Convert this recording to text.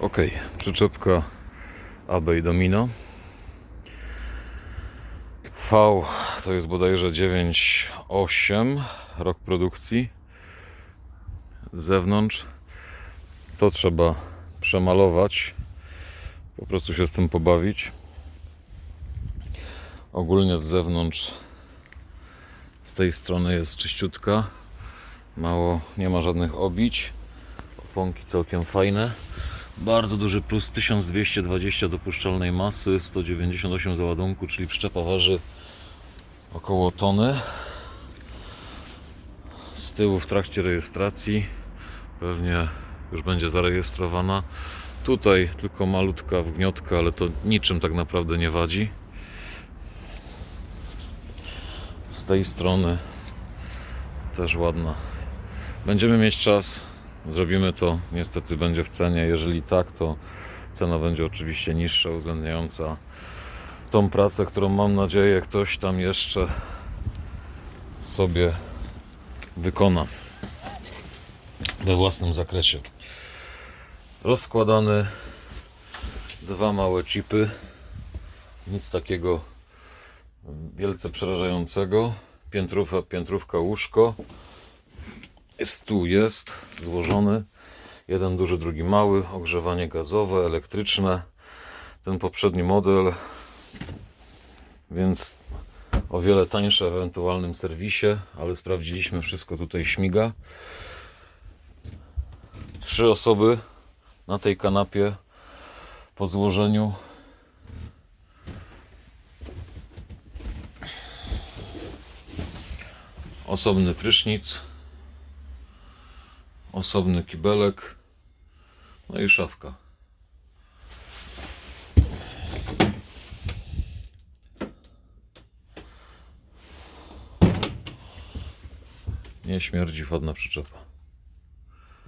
Ok, przyczepka AB i Domino. V to jest bodajże 9,8 rok produkcji. Z zewnątrz to trzeba przemalować. Po prostu się z tym pobawić. Ogólnie z zewnątrz z tej strony jest czyściutka. Mało, nie ma żadnych obić. Oponki całkiem fajne. Bardzo duży plus 1220 dopuszczalnej masy, 198 załadunku, czyli przyczepa waży około tony. Z tyłu w trakcie rejestracji pewnie już będzie zarejestrowana. Tutaj tylko malutka wgniotka, ale to niczym tak naprawdę nie wadzi. Z tej strony też ładna. Będziemy mieć czas, zrobimy to. Niestety będzie w cenie. Jeżeli tak, to cena będzie oczywiście niższa, uwzględniająca tą pracę, którą mam nadzieję ktoś tam jeszcze sobie wykona we własnym zakresie. Rozkładany dwa małe chipy. Nic takiego wielce przerażającego. Piętrówka, piętrówka łóżko. Stół jest złożony. Jeden duży, drugi mały. Ogrzewanie gazowe, elektryczne. Ten poprzedni model, więc o wiele tańsze w ewentualnym serwisie, ale sprawdziliśmy, wszystko tutaj śmiga. Trzy osoby na tej kanapie po złożeniu. Osobny prysznic, osobny kibelek, no i szafka. Nie śmierdzi, ładna przyczepa.